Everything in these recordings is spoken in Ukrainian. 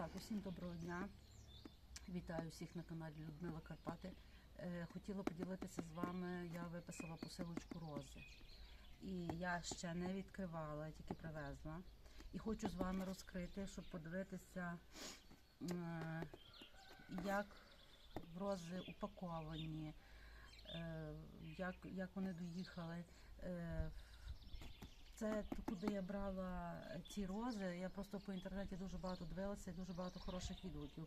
Так, усім доброго дня. Вітаю всіх на каналі Людмила Карпати. Е, Хотіла поділитися з вами. Я виписала посилочку рози. І я ще не відкривала, тільки привезла. І хочу з вами розкрити, щоб подивитися, е, як рози упаковані, е, як, як вони доїхали. Це куди я брала ці рози. Я просто по інтернеті дуже багато дивилася дуже багато хороших відгуків.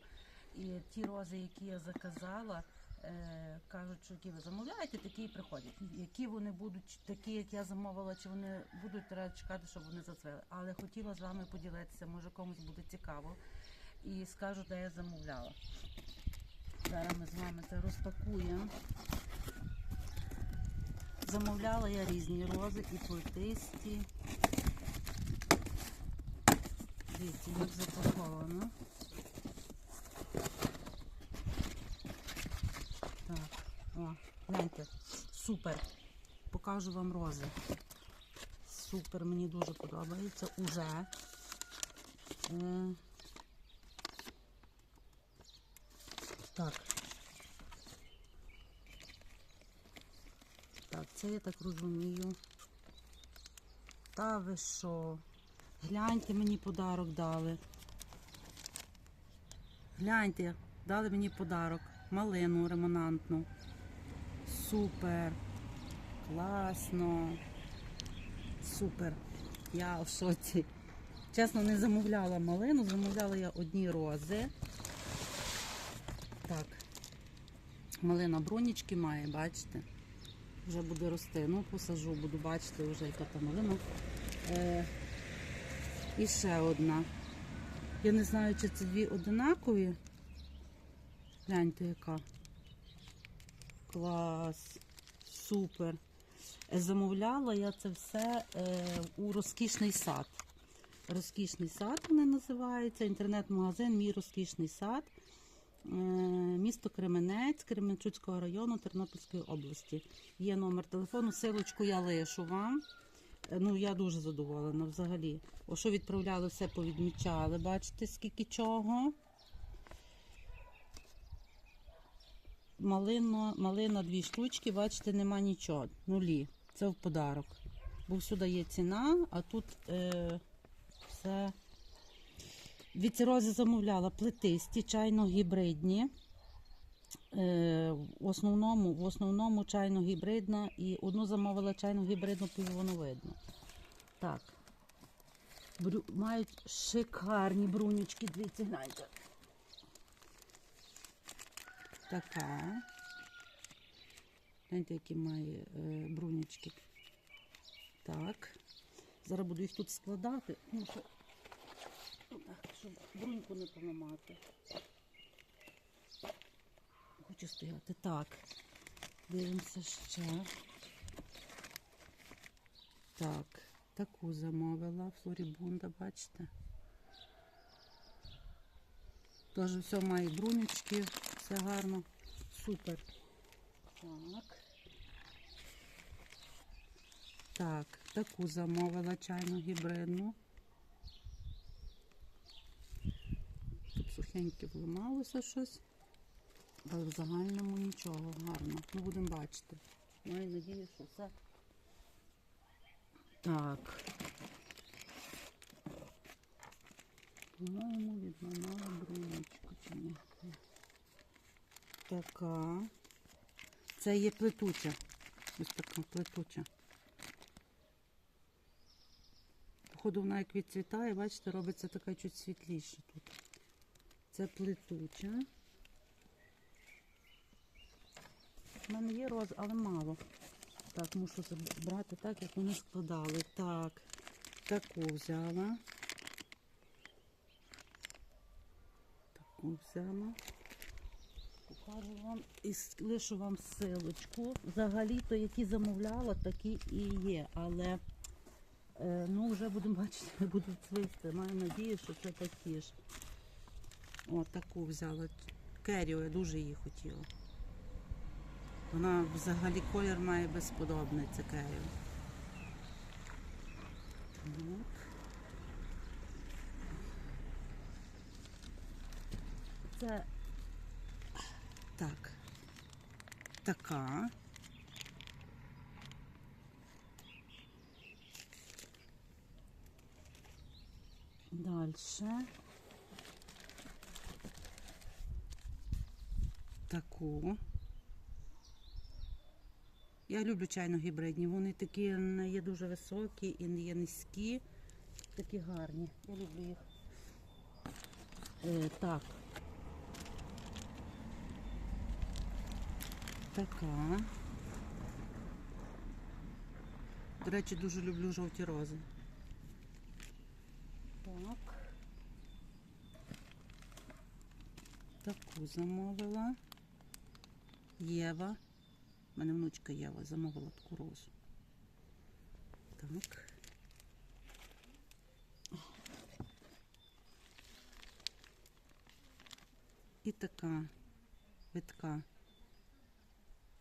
І ті рози, які я заказала, е, кажуть, що які ви замовляєте, такі і приходять. Які вони будуть, такі, як я замовила, чи вони будуть треба чекати, щоб вони зацвели. Але хотіла з вами поділитися, може комусь буде цікаво. І скажу, де я замовляла. Зараз ми з вами це розпакуємо. Замовляла я різні рози і плетисті. Дивіться, як запаковано. Так, о, гляньте, супер. Покажу вам рози. Супер, мені дуже подобається. Уже. Е, так. Це я так розумію. Та ви що? Гляньте, мені подарок дали. Гляньте, дали мені подарок. Малину ремонантну. Супер. Класно. Супер. Я в шоці. Чесно, не замовляла малину, замовляла я одні рози. Так. Малина бронічки має, бачите? Вже буде рости. Ну, посажу, буду бачити вже, яка там малина. Е, і ще одна. Я не знаю, чи це дві одинакові. Гляньте, яка. Клас. Супер. Е, Замовляла я це все е, у розкішний сад. Розкішний сад вони називаються. Інтернет-магазин Мій розкішний сад. Е, Місто Кременець, Кременчуцького району Тернопільської області. Є номер телефону, силочку я лишу вам. Е, Ну, я дуже задоволена взагалі. О, що відправляли, все повідмічали. Бачите, скільки чого. Малина, малина дві штучки, бачите, нема нічого. Нулі. Це в подарок. Бо всюди є ціна, а тут е, все. Від рози замовляла плетисті, чайно-гібридні. Е, в основному, в основному чайно-гібридна і одну замовила чайно-гібридну півоновидну. Так. Брю, мають шикарні брунючки, дивіться, гляньте. Така. Гляньте, які має е, брунючки. Так. Зараз буду їх тут складати. Ну, що так, щоб бруньку не поламати. Хочу стояти. Так. Дивимося ще. Так, таку замовила. Флорібунда, бачите? Теж все має брунечки, все гарно. Супер. Так. Так, таку замовила чайну гібридну. Тут сухеньке вламалося щось. Але в загальному нічого гарно. Ну, будемо бачити. Маю надію, що все. Так. По-моєму, відламала бруночку чи ні. Така. Це є плетуча. Ось така плетуча. Походу вона як відцвітає, бачите, робиться така чуть світліша тут. Це плетуча. У мене є роз, але мало. Так, мушу брати так, як вони складали. Так, таку взяла. Таку взяла. Покажу вам і лишу вам силочку. Взагалі-то, які замовляла, такі і є. Але е, ну, вже будемо бачити, будуть цвісти. Маю надію, що це такі ж. О, таку взяла. Керіо, я дуже її хотіла. Вона взагалі колір має безподобний це керіо. От. Це так. Така. Дальше. Таку. Я люблю чайно гібридні. Вони такі не є дуже високі і не є низькі. Такі гарні. Я люблю їх. Е, так. Така. До речі, дуже люблю жовті рози. Так. Таку замовила. Єва. У мене внучка Єва замовила таку розу. Так. І така витка.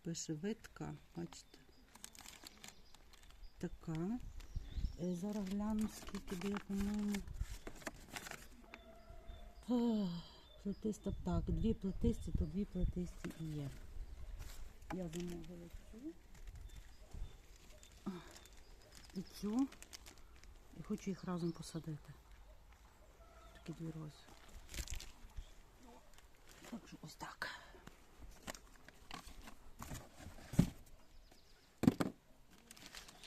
Пише витка, бачите. Така. Е, Зараз гляну, скільки де, по-моєму. Плетиста, так, дві плетисті, то дві плетисті і є. Я замовила цю. І цю. І хочу їх разом посадити. Такі дві рози. Так що ось так.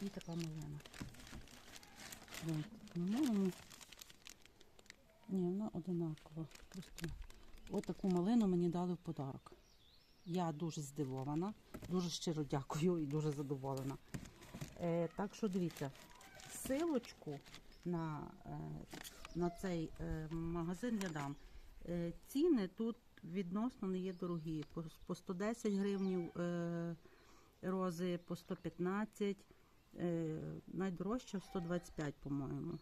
І така малина. Ні, вона одинакова. Просто от таку малину мені дали в подарок. Я дуже здивована, дуже щиро дякую і дуже задоволена. Е, так що дивіться, силочку на, е, на цей е, магазин я дам. Е, ціни тут відносно не є дорогі. По, по 110 гривнів е, рози, по 115, е, найдорожча 125, по-моєму.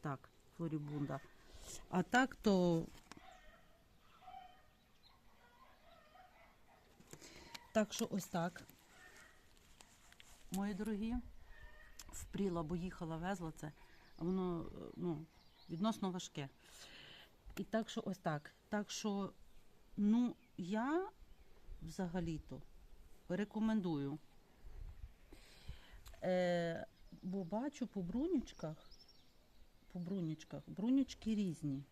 Так, флорібунда. А так то. Так що ось так. Мої дорогі, впріла, бо їхала, везла це, воно ну, відносно важке. І так що ось так. Так що, ну, я взагалі-то рекомендую. Е, бо бачу по брунючках, по брунючках, брунючки різні.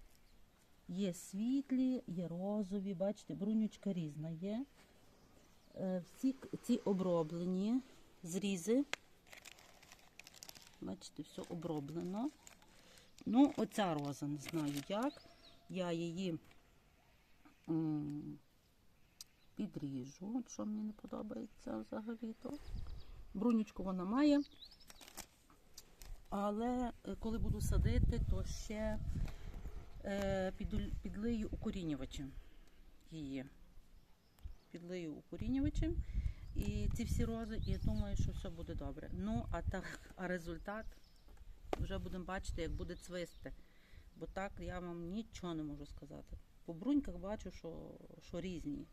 Є світлі, є розові, бачите, брунючка різна є. Е, всі ці оброблені зрізи. Бачите, все оброблено. Ну, оця роза, не знаю як. Я її підріжу, що мені не подобається взагалі-то. Брунючку вона має. Але е, коли буду садити, то ще е, підлию укорінювачем її. Підлию укорінювачем. І ці всі рози, і я думаю, що все буде добре. Ну, а так, а результат вже будемо бачити, як буде цвисти. Бо так я вам нічого не можу сказати. По бруньках бачу, що, що різні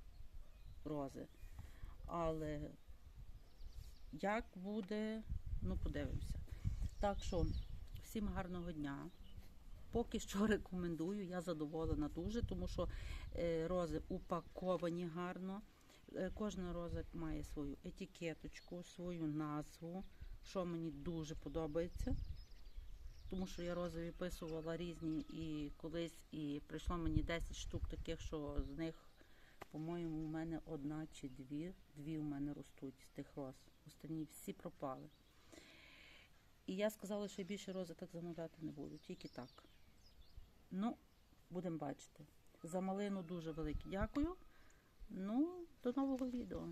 рози. Але як буде, ну подивимося. Так що, всім гарного дня. Поки що рекомендую, я задоволена дуже, тому що е, рози упаковані гарно. Е, Кожна роза має свою етикеточку, свою назву, що мені дуже подобається. Тому що я рози виписувала різні і колись, і прийшло мені 10 штук таких, що з них, по-моєму, у мене одна чи дві. Дві у мене ростуть з тих роз. Останні всі пропали. І я сказала, що більше рози так замовляти не буду, тільки так. Ну, будемо бачити. За малину дуже велике дякую. Ну, до нового відео.